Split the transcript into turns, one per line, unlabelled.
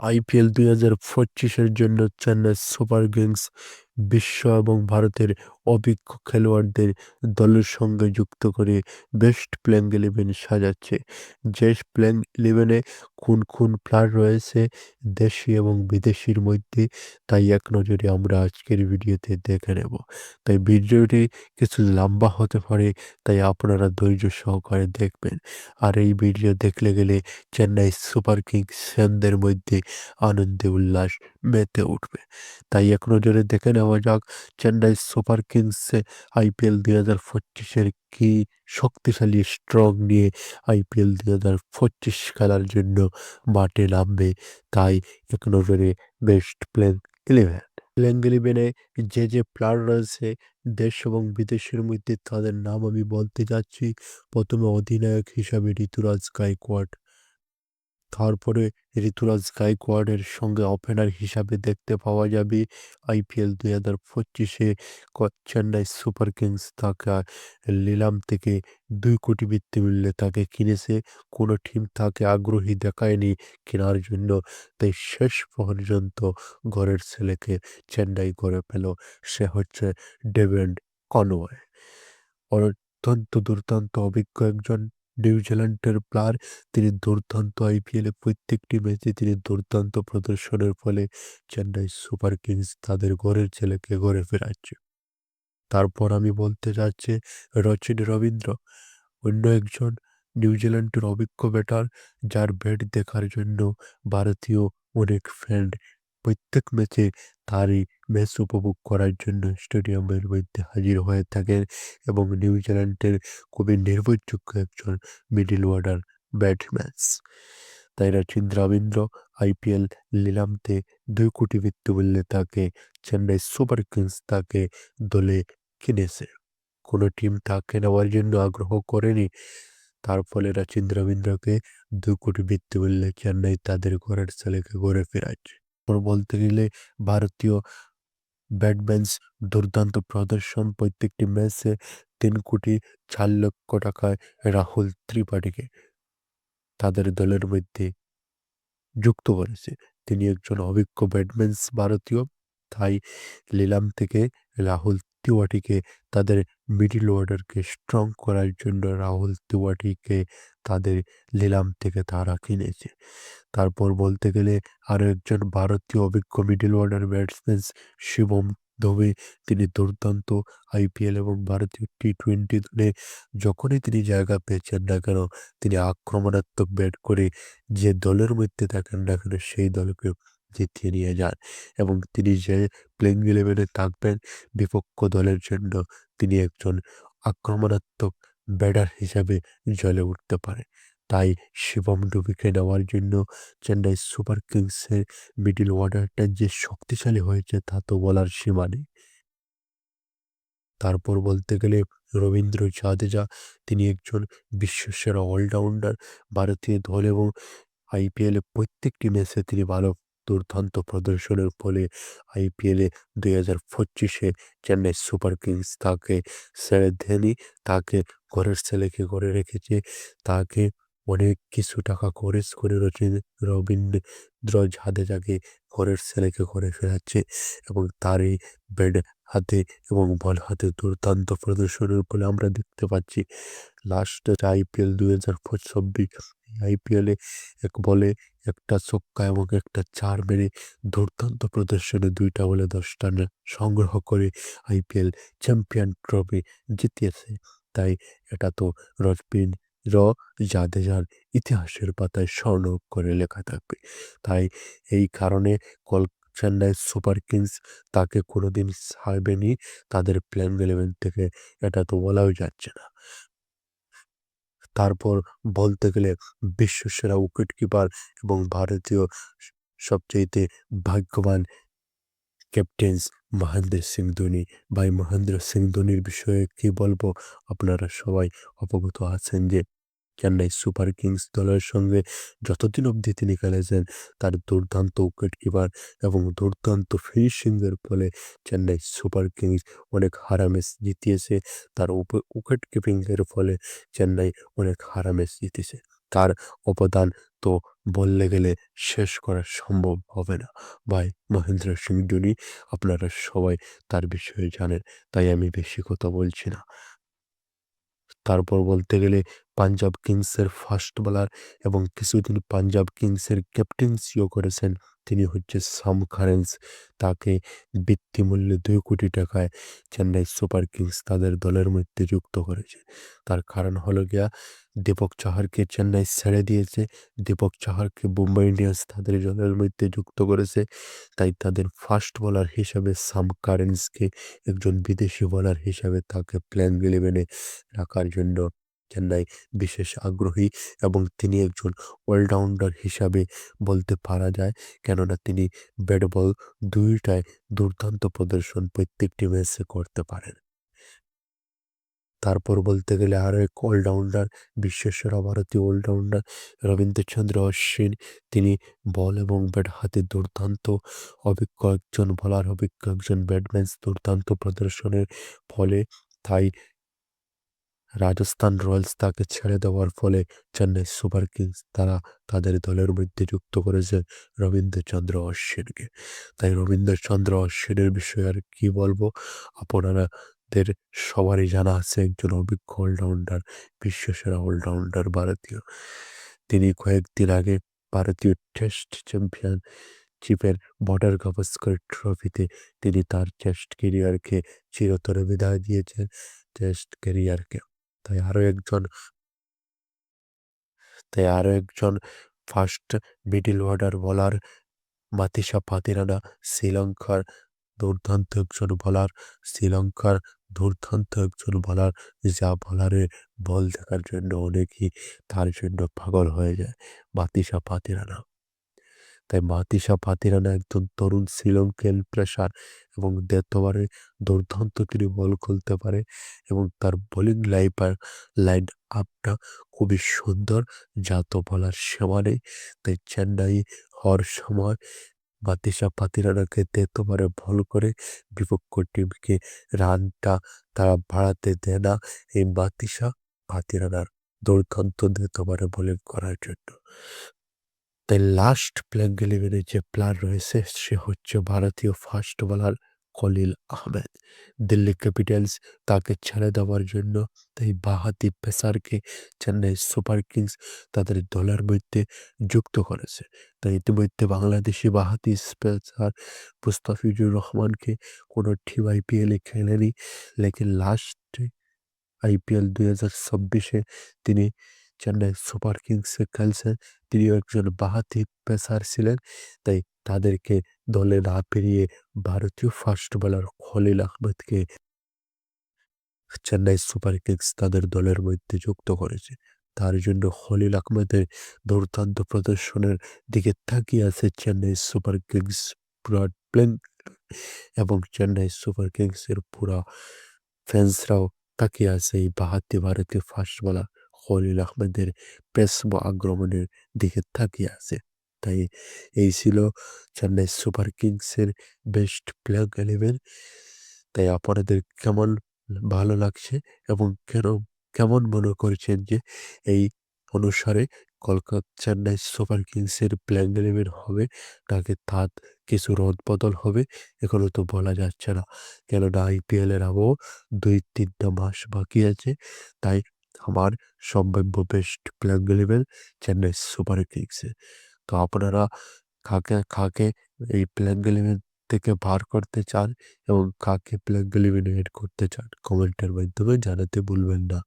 IPL দুই হাজার পঁচিশের জন্য চেন্নাই সুপার কিংস বিশ্ব এবং ভারতের অভিজ্ঞ খেলোয়াড়দের দলের সঙ্গে যুক্ত করে বেস্ট প্লেইং ইলেভেন সাজাচ্ছে। যে প্লেইং ইলেভেনে কোন কোন প্লেয়ার রয়েছে, দেশি এবং বিদেশির মধ্যে? তাই এক নজরে আমরা আজকের ভিডিওতে দেখে নেব। তাই ভিডিওটি কিছু লম্বা হতে পারে, তাই আপনারা ধৈর্য সহকারে দেখবেন। আর এই ভিডিও দেখলে গেলে চেন্নাই সুপার কিংস ফ্যানদের মধ্যে আনন্দে উল্লাস মেতে উঠবে। তাই এক নজরে দেখে নেওয়া যাক। চেন্নাই সুপার কিংসে আইপিএল দুই হাজার পঁচিশের কি শক্তিশালী স্ট্রং নিয়ে আইপিএল দুই হাজার পঁচিশ খেলার জন্য মাঠে নামবে। তাই এক নজরে বেস্ট প্লেন ইলেভেন প্লেন ইলেভেনে যে যে প্লেয়ার রয়েছে দেশ এবং বিদেশের মধ্যে তাদের নাম আমি বলতে যাচ্ছি। প্রথমে অধিনায়ক হিসাবে ঋতুরাজ গায়কোয়াড়। তারপরে ঋতুরাজ গায়কোয়াড়ের সঙ্গে ওপেনার হিসাবে দেখতে পাওয়া যাবে। আইপিএল দুই হাজার পঁচিশে চেন্নাই সুপার কিংস তাকে নিলাম থেকে দুই কোটি বৃত্তি মূল্যে তাকে কিনেছে। কোনো টিম তাকে আগ্রহী দেখায়নি কেনার জন্য। তাই শেষ পর্যন্ত ঘরের ছেলেকে চেন্নাই করে পেল। সে হচ্ছে ডেভেন্ড কনওয়ে। অত্যন্ত দুর্দান্ত অভিজ্ঞ একজন নিউজিল্যান্ডের প্লেয়ার তিনি দুর্দান্ত আইপিএলে প্রত্যেকটি ম্যাচে তিনি দুর্দান্ত প্রদর্শনের ফলে চেন্নাই সুপার কিংস তাদের ঘরের ছেলেকে ঘরে ফেরাচ্ছে। তারপর আমি বলতে যাচ্ছি রচিন রবীন্দ্র। অন্য একজন নিউজিল্যান্ডের অভিজ্ঞ ব্যাটার, যার ব্যাট দেখার জন্য ভারতীয় অনেক ফ্যান প্রত্যেক ম্যাচে তারই ম্যাচ উপভোগ করার জন্য স্টেডিয়ামের মধ্যে হাজির হয়ে থাকেন এবং নিউজিল্যান্ডের খুবই নির্ভরযোগ্য একজন মিডিল অর্ডার ব্যাটম্যান তাই রচিন রবীন্দ্র আইপিএল নিলামতে দুই কোটি মূল্যে তাকে চেন্নাই সুপার কিংস তাকে দলে কিনেছে। কোনো টিম তাকে নেওয়ার জন্য আগ্রহ করেনি। তার ফলে রচিন রবীন্দ্রকে দু কোটি মূল্যে চেন্নাই তাদের ঘরের ছেলেকে ঘরে ফেরাচ্ছে বলতে গেলে ভারতীয় ব্যাটম্যানস দুর্দান্ত প্রদর্শন। প্রত্যেকটি ম্যাচে তিন কোটি চার লক্ষ টাকায় রাহুল ত্রিপাঠীকে তাদের দলের মধ্যে যুক্ত করেছে। তিনি একজন অভিজ্ঞ ব্যাটম্যানস, ভারতীয়। তাই লিলাম থেকে রাহুল তিওয়াটিকে, তাদের মিডিল অর্ডারকে স্ট্রং করার জন্য রাহুল তিওয়াটিকে তাদের লিলাম থেকে তারা কিনেছে। তারপর বলতে গেলে আরও একজন ভারতীয় অভিজ্ঞ middle order batsman Shivam Dube তিনি দুর্দান্ত আইপিএল এবং ভারতীয় টি টোয়েন্টি দলে যখনই তিনি জায়গা পেয়েছেন না কেন, তিনি আক্রমণাত্মক ব্যাট করে যে দলের মধ্যে থাকেন না কেন, সেই দলকে জিতিয়ে নিয়ে যান এবং তিনি যে প্লেইং ইলেভেনে থাকবেন বিপক্ষ দলের জন্য তিনি একজন আক্রমণাত্মক ব্যাটার হিসাবে জ্বলে উঠতে পারে। তাই শিবম ডুবিকে নেওয়ার জন্য চেন্নাই সুপার কিংসের মিডিল অর্ডারটা যে শক্তিশালী হয়েছে তা তো বলার সীমা নেই। তারপর বলতে গেলে রবীন্দ্র জাদেজা, তিনি একজন বিশ্বসেরা অলরাউন্ডার ভারতীয় দল এবং আইপিএলে প্রত্যেকটি ম্যাচে তিনি ভালো দুর্দান্ত প্রদর্শনের ফলে আইপিএলে দুই হাজার পঁচিশে চেন্নাই সুপার কিংস তাকে ছেড়ে দেয়নি। তাকে ঘরের ছেলেকে করে রেখেছে। তাকে অনেক কিছু টাকা খরচ করে রবীন্দ্র জাদেজাকে ঘরের ছেলেকে করে ফেরাচ্ছে এবং তার এই ব্যাট হাতে এবং বল হাতে দুর্দান্ত প্রদর্শনের ফলে আমরা দেখতে পাচ্ছি লাস্ট আইপিএল দুই হাজার চব্বিশ আইপিএলে এক বলে একটা ছক্কা এবং একটা চার মেরে দুর্দান্ত প্রদর্শনে দুইটা বলে দশটা সংগ্রহ করে আইপিএল চ্যাম্পিয়ন ট্রফি জিতিয়েছে। তাই এটা তো রজবিন র জাদেজার ইতিহাসের পাতায় স্বর্ণ করে লেখা থাকবে। তাই এই কারণে কল চেন্নাই সুপার কিংস তাকে কোনোদিন ছাড়বেনি। তাদের প্ল্যান ইলেভেন থেকে এটা তো বলাও যাচ্ছে না। তারপর বলতে গেলে বিশ্বসেরা উইকেট কিপার এবং ভারতীয় সবচেয়েতে ভাগ্যবান ক্যাপ্টেন্স মহেন্দ্র সিং ধোনি। ভাই, মহেন্দ্র সিং ধোনির বিষয়ে কি বলব? আপনারা সবাই অবগত আছেন যে চেন্নাই সুপার কিংস দলের সঙ্গে যতদিন অবধি তিনি খেলেছেন, তার দুর্দান্ত উইকেট কিপার এবং দুর্দান্ত ফিনিশিংয়ের ফলে চেন্নাই সুপার কিংস অনেক হারা ম্যাচ জিতিয়েছে। তার উইকেট কিপিংয়ের ফলে চেন্নাই অনেক হারা ম্যাচ জিতেছে। তার অবদান তো বললে গেলে শেষ করা সম্ভব হবে না। ভাই, মহেন্দ্র সিং ধোনি, আপনারা সবাই তার বিষয়ে জানেন, তাই আমি বেশি কথা বলছি না। তারপর বলতে গেলে পাঞ্জাব কিংসের ফাস্ট বোলার এবং কিছুদিন পাঞ্জাব কিংসের ক্যাপ্টেন্সিও করেছেন। তিনি হচ্ছে সাম কারেন্স তাকে বৃত্তি বৃত্তিমূল্যে দুই কোটি টাকায় চেন্নাই সুপার কিংস তাদের দলের মধ্যে যুক্ত করেছে। তার কারণ হলো গিয়া দীপক চাহারকে চেন্নাই ছেড়ে দিয়েছে। দীপক চাহারকে মুম্বাই ইন্ডিয়ান্স তাদের দলের মধ্যে যুক্ত করেছে। তাই তাদের ফাস্ট বোলার হিসাবে সাম কারেন্সকে একজন বিদেশি বোলার হিসাবে তাকে প্ল্যান ইলেভেনে রাখার জন্য চেন্নাই বিশেষ আগ্রহী এবং তিনি একজন অলরাউন্ডার হিসাবে বলতে পারা যায়। কেননা তিনি ব্যাট বল দুইটায় দুর্দান্ত প্রদর্শন প্রত্যেকটি ম্যাচে করতে পারেন। তারপর বলতে গেলে আরও এক অলরাউন্ডার বিশ্বসেরা ভারতীয় অলরাউন্ডার রবীন্দ্রচন্দ্র অশ্বিন। তিনি বল এবং ব্যাট হাতে দুর্দান্ত অভিজ্ঞ একজন বলার অভিজ্ঞ একজন ব্যাটম্যান দুর্দান্ত প্রদর্শনের ফলে তাই রাজস্থান রয়্যালস তাকে ছেড়ে দেওয়ার ফলে চেন্নাই সুপার কিংস তারা তাদের দলের মধ্যে যুক্ত করেছে রবীন্দ্রচন্দ্র অশ্বিনকে তাই রবীন্দ্রচন্দ্র অশ্বিনের বিষয়ে আর কি বলব? আপনারাদের সবারই জানা আছে একজন অভিজ্ঞ অলরাউন্ডার বিশ্বসেরা অলরাউন্ডার ভারতীয়। তিনি কয়েকদিন আগে ভারতীয় টেস্ট চ্যাম্পিয়ন চিপের বর্ডার গাভাস্কর ট্রফিতে তিনি তার টেস্ট কেরিয়ারকে চিরতরে বিদায় দিয়েছেন। টেস্ট কেরিয়ারকে তাই আরও একজন তাই আরও একজন ফার্স্ট মিডিল অর্ডার বলার মাতিসা পাতিরানা, শ্রীলঙ্কার দুর্দান্ত একজন বলার শ্রীলঙ্কার দুর্দান্ত একজন বলার যা বলারের বল দেখার জন্য অনেকেই তার জন্য পাগল হয়ে যায়, মাতিসা পাতিরানা। তাই মাতিসা পাতিরানা একজন তরুণ শ্রীলঙ্কান প্রেশার এবং দ্বিতীয়বারে দুর্দান্ত তিনি বল খুলতে পারে এবং তার বোলিং লাইপার লাইন আপটা খুবই সুন্দর। যা তো বলার সীমা নেই। তাই চেন্নাই হওয়ার সময় বাতিসা পাতিরানাকে তেতোবারে বল করে বিপক্ষ টিমকে রানটা তারা বাড়াতে দেয় না। এই বাতিসা পাতিরানার দুর্দান্ত দ্বিতীয়বারে বোলিং করার জন্য। তাই লাস্ট প্লেইং ইলেভেনে যে প্লেয়ার রয়েছে, সে হচ্ছে ভারতীয় fast bowler Khaleel Ahmed. Delhi Capitals তাকে ছেড়ে দেওয়ার জন্য তাই বাহাতি পেসারকে চেন্নাই সুপার কিংস তাদের দলের মধ্যে যুক্ত করেছে। তাই ইতিমধ্যে বাংলাদেশি বাহাতি পেসার মুস্তাফিজুর রহমানকে কোনো টিম আইপিএলে খেলেনি, লেকিন লাস্টে আইপিএল দুই হাজার চব্বিশে তিনি চেন্নাই সুপার কিংসে খেলছেন, তিনিও একজন বাহাতি পেসার ছিলেন, তাই তাদেরকে দলে না পেরিয়ে ভারতীয় ফাস্ট বোলার খলিল আহমেদকে চেন্নাই সুপার কিংস তাদের দলের মধ্যে যুক্ত করেছে। তার জন্য খলিল আহমেদের দুর্দান্ত প্রদর্শনের দিকে তাকিয়ে আছে চেন্নাই সুপার কিংস পুরা প্লেন এবং চেন্নাই সুপার কিংসের পুরা ফ্যান্সরাও তাকিয়ে আছে এই বাহাতি ভারতীয় ফাস্ট বোলার। খলিল আহমেদের পেস আক্রমণের দিকে তাকিয়ে আছে। তাই এই ছিল চেন্নাই সুপার কিংসের বেস্ট প্লেয়ার ইলেভেন। তাই আপনাদের কেমন ভালো লাগছে এবং কেন, কেমন মনে করছেন যে এই অনুসারে কলকাতা চেন্নাই সুপার কিংসের প্লেয়ার ইলেভেন হবে? নাকি তার কিছু রদবদল হবে? এখনও তো বলা যাচ্ছে না। কেননা আইপিএলের আবহ দুই তিনটা মাস বাকি আছে। তাই আমার সম্ভাব্য best player eleven Chennai Super কিংসে তো আপনারা কাকে কাকে এই প্লেয়ার ইলেভেন থেকে বার করতে চান এবং কাকে প্লেয়ার হেড করতে চান কমেন্টের মাধ্যমে জানাতে ভুলবেন না।